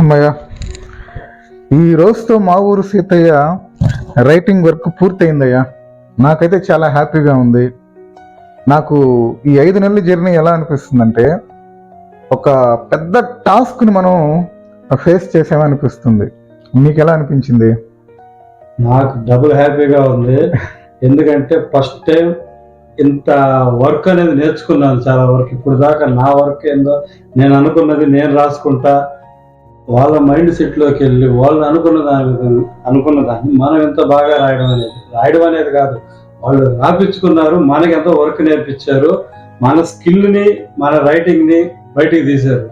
అమ్మయ్య ఈ రోజుతో మా ఊరు సీతయ్య రైటింగ్ వర్క్ పూర్తయిందయ్యా. నాకైతే చాలా హ్యాపీగా ఉంది. నాకు ఈ ఐదు నెలల జర్నీ ఎలా అనిపిస్తుందంటే ఒక పెద్ద టాస్క్ని మనం ఫేస్ చేసామనిపిస్తుంది. మీకు ఎలా అనిపించింది? నాకు డబుల్ హ్యాపీగా ఉంది. ఎందుకంటే ఫస్ట్ టైం ఇంత వర్క్ అనేది నేర్చుకున్నాను చాలా వర్క్. ఇప్పుడు దాకా నా వర్క్ ఏందో నేను అనుకున్నది నేను రాసుకుంటా. వాళ్ళ మైండ్ సెట్లోకి వెళ్ళి వాళ్ళు అనుకున్న దాని అనుకున్న దాన్ని మనం ఎంత బాగా రాయడం అనేది రాయడం అనేది కాదు. వాళ్ళు రాపించుకున్నారు మనకి ఎంతో వర్క్ నేర్పించారు మన స్కిల్ని మన రైటింగ్ని బయటికి తీశారు.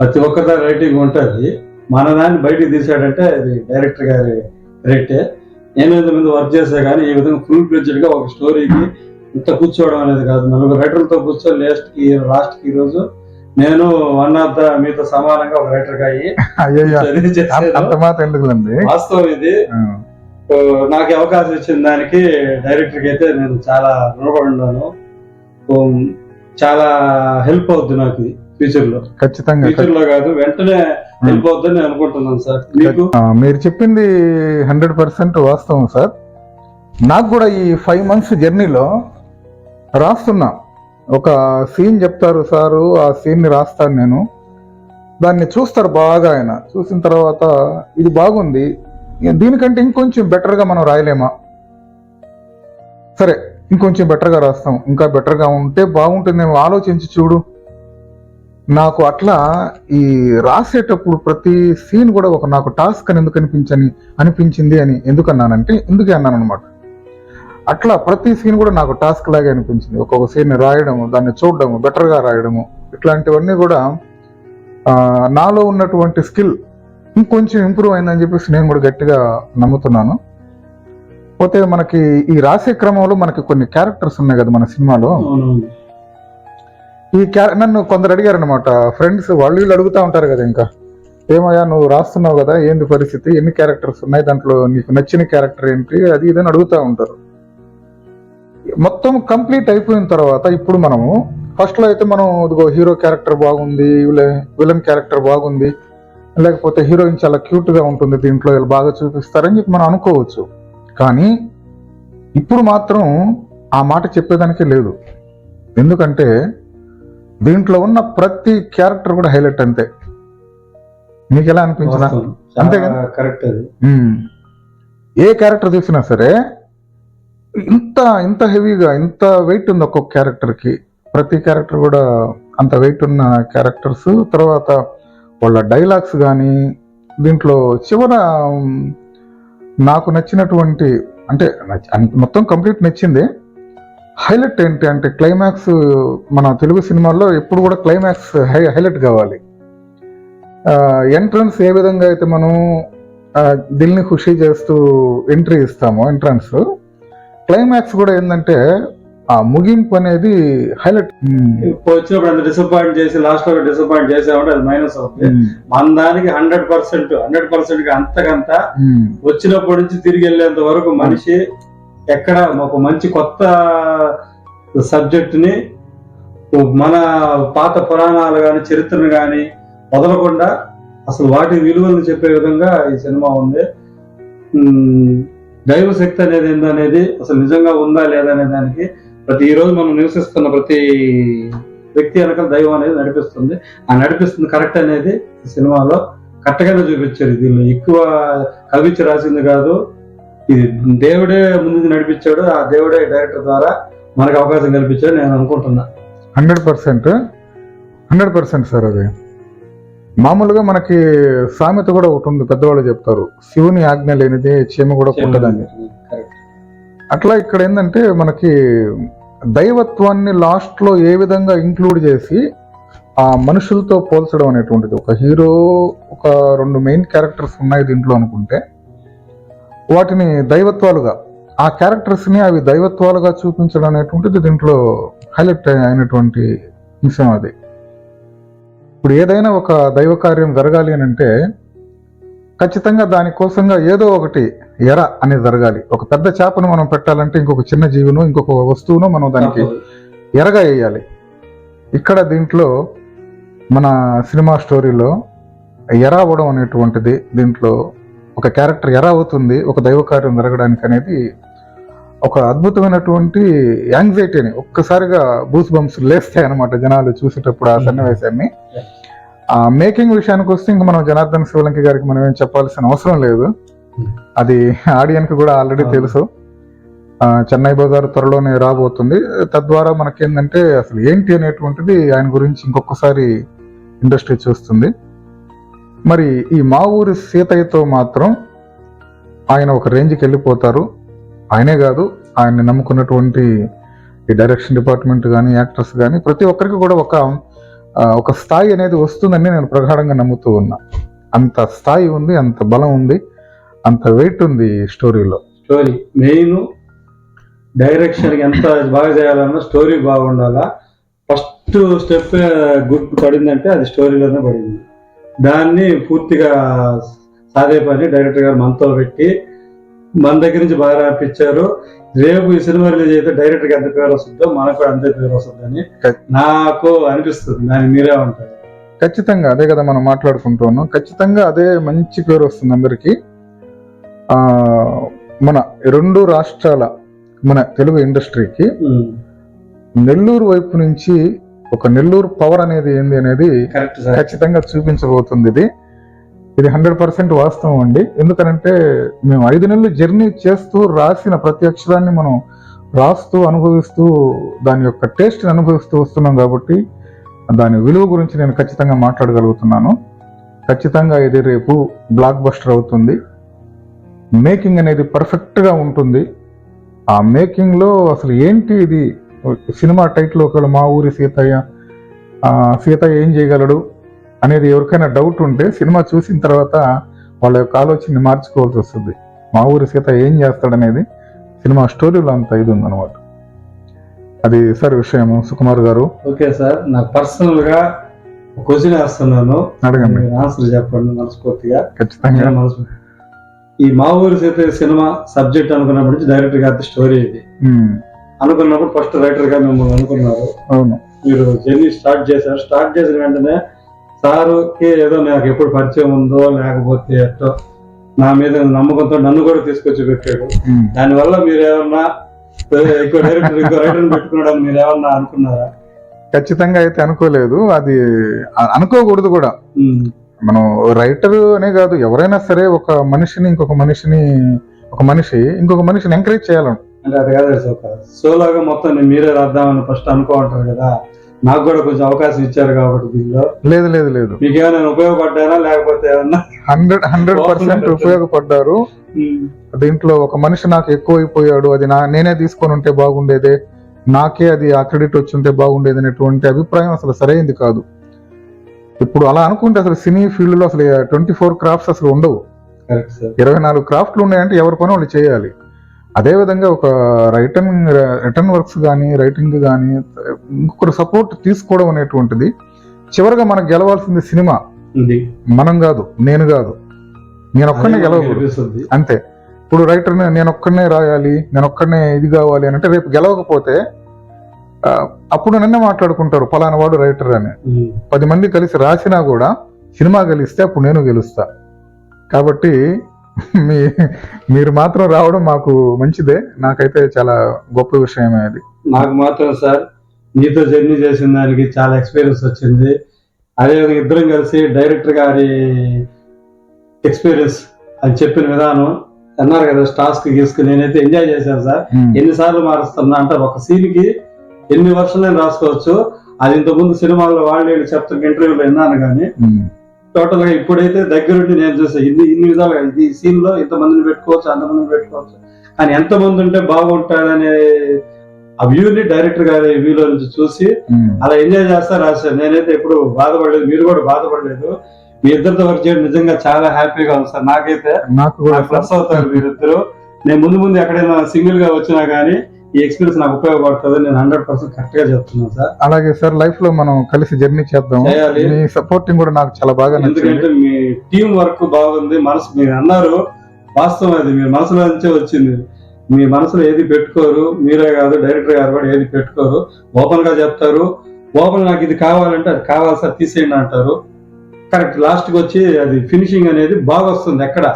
ప్రతి ఒక్కరి రైటింగ్ ఉంటుంది. మన దాన్ని బయటికి తీశాడంటే అది డైరెక్టర్ గారి రేటే నేను ఇంతమంది వర్క్ చేసా కానీ ఈ విధంగా ఫుల్గా ఒక స్టోరీకి ఇంత కూర్చోవడం అనేది కాదు. నలుగురు రైటర్లతో కూర్చొని లాస్ట్కి లాస్ట్కి లాస్ట్కి ఈ రోజు నేను వన్ ఆఫ్ ద మీతో సమానంగా ఒక రైటర్ అయ్యి. అంత ఎందుకులండి? వాస్తవం ఇది. నాకు అవకాశం ఇచ్చిన దానికి డైరెక్టర్కి అయితే నేను చాలా రుణపడి ఉన్నాను. చాలా హెల్ప్ అవుద్ది నాకు ఫ్యూచర్లో. ఖచ్చితంగా ఫ్యూచర్లో కాదు వెంటనే హెల్ప్ అవుద్దని నేను అనుకుంటున్నాను సార్. మీకు? మీరు చెప్పింది హండ్రెడ్ పర్సెంట్ వాస్తవం సార్. నాకు కూడా ఈ ఫైవ్ మంత్స్ జర్నీలో రాస్తున్నా. ఒక సీన్ చెప్తారు సారు ఆ సీన్ని రాస్తాను నేను. దాన్ని చూస్తారు బాగా ఆయన. చూసిన తర్వాత ఇది బాగుంది. దీనికంటే ఇంకొంచెం బెటర్గా మనం రాయలేమా? సరే ఇంకొంచెం బెటర్గా రాస్తాం. ఇంకా బెటర్గా ఉంటే బాగుంటుందేమో ఆలోచించి చూడు. నాకు అట్లా ఈ రాసేటప్పుడు ప్రతి సీన్ కూడా ఒక నాకు టాస్క్ అని ఎందుకు అనిపించని అనిపించింది అని ఎందుకు అన్నానంటే ఎందుకే అన్నాను అనమాట అట్లా ప్రతి సీన్ కూడా నాకు టాస్క్ లాగే అనిపించింది. ఒక్కొక్క సీన్ రాయడము దాన్ని చూడడము బెటర్గా రాయడము ఇట్లాంటివన్నీ కూడా ఆ, నాలో ఉన్నటువంటి స్కిల్ ఇంకొంచెం ఇంప్రూవ్ అయిందని చెప్పేసి నేను కూడా గట్టిగా నమ్ముతున్నాను. పోతే మనకి ఈ రాసే క్రమంలో మనకి కొన్ని క్యారెక్టర్స్ ఉన్నాయి కదా మన సినిమాలో. ఈ క్యా- నన్ను కొందరు అడిగారు అనమాట ఫ్రెండ్స్ వాళ్ళు వీళ్ళు అడుగుతా ఉంటారు కదా ఇంకా. ఏమయ్యా నువ్వు రాస్తున్నావు కదా ఏంది పరిస్థితి ఎన్ని క్యారెక్టర్స్ ఉన్నాయి దాంట్లో నీకు నచ్చిన క్యారెక్టర్ ఏంటి అది ఇదని అడుగుతా ఉంటారు. మొత్తం కంప్లీట్ అయిపోయిన తర్వాత ఇప్పుడు మనము ఫస్ట్లో అయితే మనం ఇదిగో హీరో క్యారెక్టర్ బాగుంది విలన్ క్యారెక్టర్ బాగుంది లేకపోతే హీరోయిన్ చాలా క్యూట్గా ఉంటుంది దీంట్లో వీళ్ళు బాగా చూపిస్తారని చెప్పి మనం అనుకోవచ్చు కానీ ఇప్పుడు మాత్రం ఆ మాట చెప్పేదానికే లేదు ఎందుకంటే దీంట్లో ఉన్న ప్రతి క్యారెక్టర్ కూడా హైలైట్ అంతే మీకు ఎలా అనిపించిన. అంతే? కరెక్ట్. ఏ క్యారెక్టర్ చూసినా సరే ఇంత ఇంత హెవీగా ఇంత వెయిట్ ఉంది ఒక్కొక్క క్యారెక్టర్కి ప్రతి క్యారెక్టర్ కూడా అంత వెయిట్ ఉన్న క్యారెక్టర్స్ తర్వాత వాళ్ళ డైలాగ్స్ కానీ దీంట్లో చివర నాకు నచ్చినటువంటి అంటే మొత్తం కంప్లీట్ నచ్చింది. హైలైట్ ఏంటి అంటే క్లైమాక్స్ మన తెలుగు సినిమాల్లో ఎప్పుడు కూడా క్లైమాక్స్ హై హైలైట్ కావాలి. ఎంట్రన్స్ ఏ విధంగా అయితే మనం దిల్ని ఖుషి చేస్తూ ఎంట్రీ ఇస్తామో ఎంట్రన్స్ క్లైమాక్స్ కూడా ఏంటంటే ఆ ముగింపు అనేది హైలైట్. వచ్చినప్పుడు అంత డిసప్పాయింట్ చేసి లాస్ట్లో డిసప్పాయింట్ చేసామంటే అది మైనస్ అవుతుంది. మన దానికి హండ్రెడ్ పర్సెంట్ హండ్రెడ్ పర్సెంట్గా అంతకంత వచ్చినప్పటి నుంచి తిరిగి వెళ్ళేంత వరకు మనిషి ఎక్కడ ఒక మంచి కొత్త సబ్జెక్ట్ని మన పాత పురాణాలు కానీ చరిత్రను కానీ వదలకుండా అసలు వాటి విలువలను చెప్పే విధంగా ఈ సినిమా ఉంది. దైవశక్తి దైవ శక్తి అనేది ఏందనేది అసలు నిజంగా ఉందా లేదా అనే దానికి ప్రతి ఈరోజు మనం నివసిస్తున్న ప్రతి వ్యక్తి వెనకాల దైవం అనేది నడిపిస్తుంది. ఆ నడిపిస్తుంది కరెక్ట్ అనేది ఈ సినిమాలో కరెక్ట్గానే చూపించారు. దీనిలో ఎక్కువ కవిచి రాసింది కాదు. ఇది దేవుడే ముందు నడిపించాడు. ఆ దేవుడే డైరెక్టర్ ద్వారా మనకు అవకాశం కల్పించాడు నేను అనుకుంటున్నా. Hundred percent. Hundred percent sir అది. మామూలుగా మనకి సామెత కూడా ఒకటి ఉంది పెద్దవాళ్ళు చెప్తారు. శివుని ఆజ్ఞ లేనిది చీమ కూడా పుట్టదని. Correct. అట్లా ఇక్కడ ఏంటంటే మనకి దైవత్వాన్ని లాస్ట్లో ఏ విధంగా ఇంక్లూడ్ చేసి ఆ మనుషులతో పోల్చడం అనేటువంటిది. ఒక హీరో ఒక రెండు మెయిన్ క్యారెక్టర్స్ ఉన్నాయి దీంట్లో అనుకుంటే. వాటిని దైవత్వాలుగా ఆ క్యారెక్టర్స్ని అవి దైవత్వాలుగా చూపించడం అనేటువంటిది దీంట్లో హైలైట్ అయినటువంటి విషయం అది. ఇప్పుడు ఏదైనా ఒక దైవ కార్యం జరగాలి అని అంటే ఖచ్చితంగా దానికోసంగా ఏదో ఒకటి ఎర అనేది జరగాలి. ఒక పెద్ద చేపను మనం పెట్టాలంటే ఇంకొక చిన్న జీవును ఇంకొక వస్తువును మనం దానికి ఎరగా వేయాలి. ఇక్కడ దీంట్లో మన సినిమా స్టోరీలో ఎర అవ్వడం అనేటువంటిది దీంట్లో ఒక క్యారెక్టర్ ఎర అవుతుంది ఒక దైవ కార్యం జరగడానికి అనేది ఒక అద్భుతమైనటువంటి యాంగ్జైటీని ఒక్కసారిగా బూస్ బంప్స్ లేస్తాయి అనమాట జనాలు చూసేటప్పుడు ఆ సన్నివేశాన్ని. ఆ మేకింగ్ విషయానికి వస్తే ఇంకా మనం జనార్దన్ శివలంకి గారికి మనం ఏం చెప్పాల్సిన అవసరం లేదు. అది ఆడియన్స్ కూడా ఆల్రెడీ అవును. తెలుసు. ఆ, చెన్నై బజార్ త్వరలోనే రాబోతుంది. తద్వారా మనకేంటంటే అసలు ఏంటి అనేటువంటిది ఆయన గురించి ఇంకొకసారి ఇండస్ట్రీ చూస్తుంది. మరి ఈ మా ఊరి సీతయ్యతో మాత్రం ఆయన ఒక రేంజ్కి వెళ్ళిపోతారు. ఆయనే కాదు ఆయన్ని నమ్ముకున్నటువంటి ఈ డైరెక్షన్ డిపార్ట్మెంట్ కానీ యాక్టర్స్ కానీ ప్రతి ఒక్కరికి కూడా ఒక ఒక స్థాయి అనేది వస్తుందని నేను ప్రగాఢంగా నమ్ముతూ ఉన్నా. అంత స్థాయి ఉంది అంత బలం ఉంది అంత వెయిట్ ఉంది ఈ స్టోరీలో స్టోరీ మెయిన్ డైరెక్షన్ ఎంత బాగా చేయాలన్నా స్టోరీ బాగుండాలా? ఫస్ట్ స్టెప్ గుడ్ పడిందంటే అది స్టోరీలోనే పడింది. దాన్ని పూర్తిగా సాధే పని డైరెక్టర్ గారు మనతో పెట్టి మన దగ్గర నుంచి బాగా రాపించారు. రేపు ఈ సినిమా రిలీజ్ అయితే డైరెక్టర్కి ఎంత పేరు వస్తుందో మనకు కూడా అంతే పేరు వస్తుందని నాకు అనిపిస్తుంది. దానికి మీరే ఉంటారు ఖచ్చితంగా అదే కదా మనం మాట్లాడుకుంటూ ఉన్నాం. ఖచ్చితంగా అదే మంచి పేరు వస్తుంది అందరికీ. ఆ, మన రెండు రాష్ట్రాల మన తెలుగు ఇండస్ట్రీకి నెల్లూరు వైపు నుంచి ఒక నెల్లూరు పవర్ అనేది ఏంది అనేది ఖచ్చితంగా చూపించబోతుంది ఇది. ఇది హండ్రెడ్ పర్సెంట్ వాస్తవం అండి. ఎందుకనంటే మేము ఐదు నెలలు జర్నీ చేస్తూ రాసిన ప్రతి అక్షరాన్ని మనం రాస్తూ అనుభవిస్తూ దాని యొక్క టేస్ట్ని అనుభవిస్తూ వస్తున్నాం కాబట్టి దాని విలువ గురించి నేను ఖచ్చితంగా మాట్లాడగలుగుతున్నాను. ఖచ్చితంగా ఇది రేపు బ్లాక్ బస్టర్ అవుతుంది. మేకింగ్ అనేది పర్ఫెక్ట్గా ఉంటుంది. ఆ మేకింగ్లో అసలు ఏంటి ఇది? సినిమా టైటిల్ ఒకవేళ మా ఊరి సీతయ్య సీతయ్య ఏం చేయగలడు? అనేది ఎవరికైనా డౌట్ ఉంటే సినిమా చూసిన తర్వాత వాళ్ళ యొక్క ఆలోచనని మార్చుకోవాల్సి వస్తుంది. మా ఊరి సీత ఏం చేస్తాడనేది సినిమా స్టోరీలో అంత ఇది ఉందన్నమాట. అది సార్ విషయము. సుకుమార్ గారు. ఓకే సార్ నాకు పర్సనల్గా క్వశ్చన్ వేస్తున్నాను. అడగండి. ఆన్సర్ చెప్పండి మనస్ఫూర్తిగా. ఖచ్చితంగా. మనసు ఈ మా ఊరి సీత సినిమా సబ్జెక్ట్ అనుకున్నప్పటి నుంచి డైరెక్టర్ గారి స్టోరీ ఇది. అనుకున్నప్పుడు ఫస్ట్ రైటర్గా మిమ్మల్ని అనుకున్నారు. అవును. మీరు జర్నీ స్టార్ట్ చేశారు. స్టార్ట్ చేసిన వెంటనే సారుకి ఏదో నాకు ఎప్పుడు పరిచయం ఉందో లేకపోతే ఎట్టో నా మీద నమ్మకంతో నన్ను కూడా తీసుకొచ్చి పెట్టాడు. దానివల్ల మీరు ఏమన్నా ఎక్కువ డైరెక్టర్ ఎక్కువ రైటర్ పెట్టుకున్నాడు మీరు ఏమన్నా అనుకున్నారా? ఖచ్చితంగా అయితే అనుకోలేదు. అది అనుకోకూడదు కూడా. మనం రైటర్ అనే కాదు ఎవరైనా సరే ఒక మనిషిని ఇంకొక మనిషిని ఒక మనిషి ఇంకొక మనిషిని ఎంకరేజ్ చేయాలను. అంటే అది కాదు సార్ సోలోగా మొత్తం మీరే రాద్దామని ఫస్ట్ అనుకుంటారు కదా. నాకు కూడా కొంచెం అవకాశం ఇచ్చారు కాబట్టి దీనిలో. లేదు లేదు లేదు. మీకు ఏమైనా ఉపయోగపడ్డానా లేకపోతే ఏమన్నా? Hundred hundred percent. ఉపయోగపడ్డారు. దీంట్లో ఒక మనిషి నాకు ఎక్కువ అయిపోయాడు అది నా నేనే తీసుకొని ఉంటే బాగుండేదే. నాకే అది ఆ క్రెడిట్ వచ్చి ఉంటే బాగుండేది అనేటువంటి అభిప్రాయం అసలు సరైంది కాదు. ఇప్పుడు అలా అనుకుంటే అసలు సినీ ఫీల్డ్లో అసలు ట్వంటీ ఫోర్ క్రాఫ్ట్స్ అసలు ఉండవు. ఇరవై నాలుగు క్రాఫ్ట్లు ఉన్నాయంటే ఎవరి పని వాళ్ళు చేయాలి. అదే విధంగా ఒక రిటర్న్ రిటర్న్ వర్క్స్ కానీ రైటింగ్ కానీ ఇంకొకరు సపోర్ట్ తీసుకోవడం అనేటువంటిది చివరిగా మనకు గెలవాల్సింది సినిమా. మనం కాదు నేను కాదు. నేను ఒక్కనే మనకి గెలవకూడదు. అంతే. ఇప్పుడు రైటర్ నేను ఒక్కడనే రాయాలి నేను ఒక్కడనే ఇది కావాలి అని అంటే రేపు గెలవకపోతే అప్పుడు నన్నే మాట్లాడుకుంటారు పలానా వాడు రైటర్ అని. పది మంది కలిసి రాసినా కూడా సినిమా గెలిస్తే అప్పుడు నేను గెలుస్తా. కాబట్టి మీ మీరు మాత్రం రావడం మాకు మంచిదే. నాకైతే చాలా గొప్ప విషయమే అది. నాకు మాత్రం సార్ మీతో జర్నీ చేసిన దానికి చాలా ఎక్స్పీరియన్స్ వచ్చింది. అదేవిధంగా ఇద్దరం కలిసి డైరెక్టర్ గారి ఎక్స్పీరియన్స్ అని చెప్పిన విధానం అన్నారు కదా టాస్క్ గీసుకుని నేనైతే ఎంజాయ్ చేశాను సార్. ఎన్నిసార్లు మారుస్తున్నా అంటే ఒక సీన్కి ఎన్ని వర్షాలు నేను రాసుకోవచ్చు. అది ఇంతకుముందు సినిమాల్లో వాళ్ళు వీళ్ళు చెప్తున్న ఇంటర్వ్యూలో విన్నాను కానీ టోటల్గా ఇప్పుడైతే దగ్గరుండి నేను చూసాను ఇన్ని ఇన్ని విధాలుగా ఇది సీన్లో ఇంతమందిని పెట్టుకోవచ్చు అంతమందిని పెట్టుకోవచ్చు. కానీ ఎంతమంది ఉంటే బాగుంటాడనే ఆ వ్యూని డైరెక్టర్ గారి వ్యూలో నుంచి చూసి. అలా ఎంజాయ్ చేస్తా రాశాను నేనైతే ఎప్పుడు బాధపడలేదు మీరు కూడా బాధపడలేదు. మీ ఇద్దరితో వర్క్ చేయడం నిజంగా చాలా హ్యాపీగా ఉంది సార్. నాకైతే నాకు కూడా నాకు ప్లస్ అవుతారు మీరిద్దరు. నేను ముందు ముందు ఎక్కడైనా సింగిల్గా వచ్చినా కానీ ఈ ఎక్స్పీరియన్స్ నాకు ఉపయోగపడుతుంది నేను హండ్రెడ్ పర్సెంట్ కరెక్ట్గా చెప్తున్నాను సార్. అలాగే సార్ లైఫ్లో మనం కలిసి జర్నీ చేద్దాం. మీ సపోర్టింగ్ కూడా నాకు చాలా బాగా ఎందుకంటే మీ టీం వర్క్ బాగుంది మనసు మీరు అన్నారు వాస్తవం అది. మీ మనసులో నుంచే వచ్చింది. మీ మనసులో ఏది పెట్టుకోరు మీరే కాదు డైరెక్టర్ గారు కూడా ఏది పెట్టుకోరు. ఓపెన్గా చెప్తారు. ఓపెన్ నాకు ఇది కావాలంటే అది కావాలి సార్ తీసేయండి అంటారు. కరెక్ట్ లాస్ట్కి వచ్చి అది ఫినిషింగ్ అనేది బాగా వస్తుంది ఎక్కడ?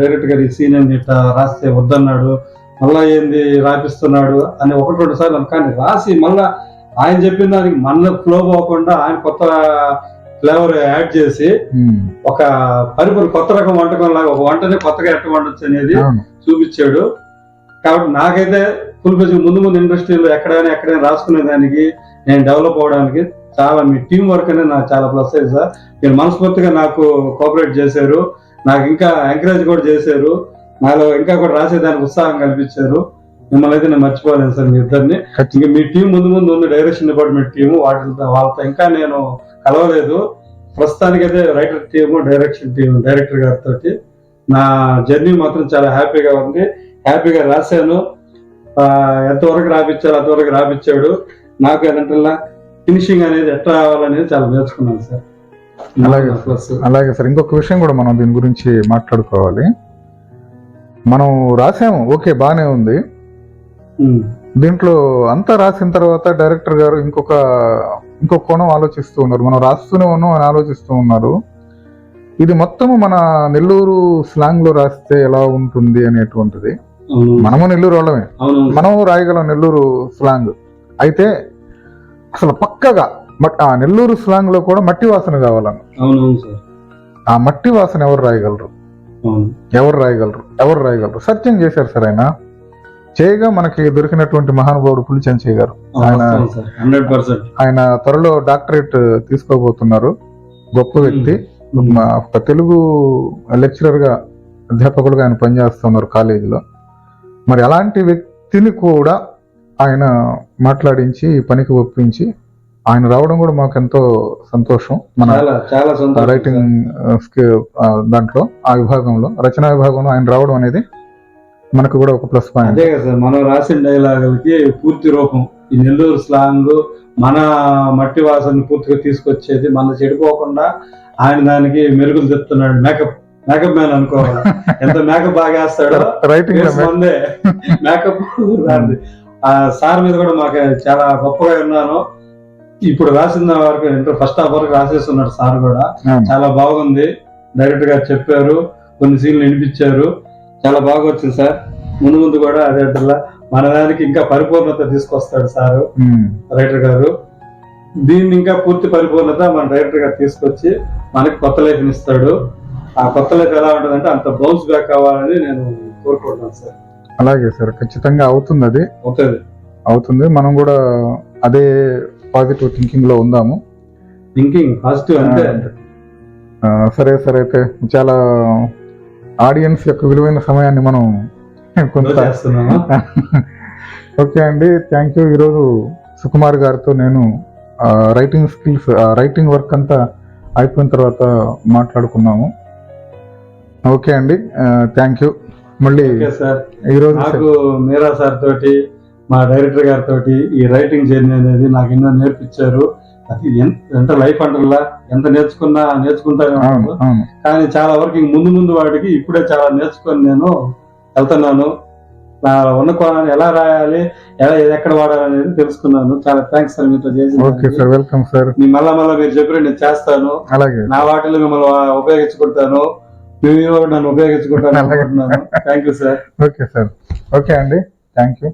డైరెక్ట్గా ఈ సీన్ ఏంది ఇట్లా రాస్తే వద్దన్నాడు. మళ్ళా ఏంది రాపిస్తున్నాడు అని ఒకటి రెండు సార్లు కానీ రాసి మళ్ళా ఆయన చెప్పిన దానికి మన ఫ్లో పోకుండా ఆయన కొత్త ఫ్లేవర్ యాడ్ చేసి ఒక పరిపూర్ కొత్త రకం వంటకం లాగా ఒక వంటని కొత్తగా ఎట్ట వండొచ్చు అనేది చూపించాడు. కాబట్టి నాకైతే ఫుల్ పేజ్ ముందు ముందు ఇండస్ట్రీలో ఎక్కడైనా ఎక్కడైనా రాసుకునే దానికి నేను డెవలప్ అవడానికి చాలా మీ టీం వర్క్ అనేది నాకు చాలా ప్లస్ అయ్యింది సార్ మీరు మనస్ఫూర్తిగా నాకు కోఆపరేట్ చేశారు. నాకు ఇంకా ఎంకరేజ్ కూడా చేశారు. నాలో ఇంకా కూడా రాసేదానికి ఉత్సాహం కల్పించారు. మిమ్మల్ని అయితే నేను మర్చిపోలేను సార్ మీ ఇద్దరిని. ఇంకా మీ టీం ముందు ముందు ఉంది డైరెక్షన్ డిపార్ట్మెంట్ టీము వాటితో వాళ్ళతో ఇంకా నేను కలవలేదు. ప్రస్తుతానికి అయితే writer team direction team director గారితో నా జర్నీ మాత్రం చాలా హ్యాపీగా ఉంది. హ్యాపీగా రాశాను. ఎంతవరకు రాపించాలో అంతవరకు రాపించాడు నాకు ఏంటంటే ఫినిషింగ్ అనేది ఎట్లా రావాలనేది చాలా నేర్చుకున్నాను సార్. అలాగే. అలాగే సార్. ఇంకొక విషయం కూడా మనం దీని గురించి మాట్లాడుకోవాలి. మనం రాసాము. ఓకే బానే ఉంది. దీంట్లో అంతా రాసిన తర్వాత డైరెక్టర్ గారు ఇంకొక ఇంకొక కోణం ఆలోచిస్తూ ఉన్నారు. మనం రాస్తూనే ఉన్నాం అని ఆలోచిస్తూ ఉన్నారు. ఇది మొత్తం మన నెల్లూరు స్లాంగ్లో రాస్తే ఎలా ఉంటుంది అనేటువంటిది. మనము నెల్లూరు వాళ్ళమే. అవును. మనం రాయగలం నెల్లూరు స్లాంగ్ అయితే అసలు పక్కగా బట్ ఆ నెల్లూరు స్లాంగ్లో కూడా మట్టి వాసన కావాలను ఆ మట్టి వాసన ఎవరు రాయగలరు? ఎవరు రాయగలరు? ఎవరు రాయగలరు? సత్యం చేశారు సార్ ఆయన. చేయగా మనకి దొరికినటువంటి మహానుభావుడు పులిచెంచయ్య గారు. ఆయన ఆయన త్వరలో డాక్టరేట్ తీసుకోబోతున్నారు. గొప్ప వ్యక్తి. తెలుగు లెక్చరర్గా అధ్యాపకుడుగా ఆయన పనిచేస్తున్నారు కాలేజీలో. మరి అలాంటి వ్యక్తిని కూడా ఆయన మాట్లాడించి పనికి ఒప్పించి ఆయన రావడం కూడా మాకు ఎంతో సంతోషం. మన చాలా రైటింగ్ స్కి- ఆ, దాంట్లో ఆ విభాగంలో రచనా విభాగంలో ఆయన రావడం అనేది మనకు కూడా ఒక ప్లస్ పాయింట్. అదే కదా సార్ మనం రాసిన డైలాగులకి పూర్తి రూపం. ఈ నెల్లూరు స్లాంగ్ మన మట్టి వాసన పూర్తిగా తీసుకొచ్చేది మన చెడిపోకుండా ఆయన దానికి మెరుగులు చెప్తున్నాడు మేకప్. మేకప్ మ్యాన్ అనుకోవాలి? ఎంత మేకప్ బాగా వేస్తాడో? రైటింగ్ మేకప్ సార్ మీద కూడా మాకు చాలా గొప్పగా ఉన్నాను ఇప్పుడు రాసిన వరకు ఇంటర్ ఫస్ట్ హాఫ్ వరకు రాసేస్తున్నాడు సార్ కూడా. చాలా బాగుంది. డైరెక్టర్ గారు చెప్పారు. కొన్ని సీన్లు వినిపించారు. చాలా బాగా వచ్చింది సార్. ముందు ముందు కూడా అదే మన దానికి ఇంకా పరిపూర్ణత తీసుకొస్తాడు సారు. రైటర్ గారు. దీన్ని ఇంకా పూర్తి పరిపూర్ణత మన డైరెక్టర్ గారు తీసుకొచ్చి మనకి కొత్త లైఫ్ ఇస్తాడు. ఆ కొత్త లైఫ్ ఎలా ఉంటుందంటే అంత బౌన్స్ బ్యాక్ అవ్వాలని నేను కోరుకుంటున్నాను సార్. అలాగే సార్ ఖచ్చితంగా అవుతుంది అది. అవుతుంది. అవుతుంది. మనం కూడా అదే పాజిటివ్ థింకింగ్లో ఉందాము. థింకింగ్ పాజిటివ్ అంటే సరే సరే అయితే చాలా ఆడియన్స్ యొక్క విలువైన సమయాన్ని మనం కొంత ఓకే అండి థ్యాంక్ యూ. ఈరోజు సుకుమార్ గారితో నేను రైటింగ్ స్కిల్స్ రైటింగ్ వర్క్ అంతా అయిపోయిన తర్వాత మాట్లాడుకున్నాము. ఓకే అండి థ్యాంక్ యూ. మళ్ళీ ఈరోజు నాకు మీరా సార్ తోటి మా డైరెక్టర్ గారి తోటి ఈ రైటింగ్ జర్నీ అనేది నాకు ఎన్నో నేర్పించారు. అది ఎంత లైఫ్ అంటారా ఎంత నేర్చుకున్నా నేర్చుకుంటానే కానీ చాలా వరకు ముందు ముందు వాటికి ఇప్పుడే చాలా నేర్చుకొని నేను వెళ్తున్నాను. నా ఉన్న కోణాన్ని ఎలా రాయాలి ఎలా ఎక్కడ వాడాలి అనేది తెలుసుకున్నాను. చాలా థ్యాంక్స్ సార్ మీతో ఓకే చేసి సార్ వెల్కమ్ సార్. మీ మళ్ళా మళ్ళా మీరు చెప్పిన నేను చేస్తాను. అలాగే. నా వాటిలో మిమ్మల్ని ఉపయోగించుకుంటాను. మీరు నన్ను ఉపయోగించుకుంటాను. అనుకుంటున్నాను. Thank you sir okay sir. Okay అండి. Thank you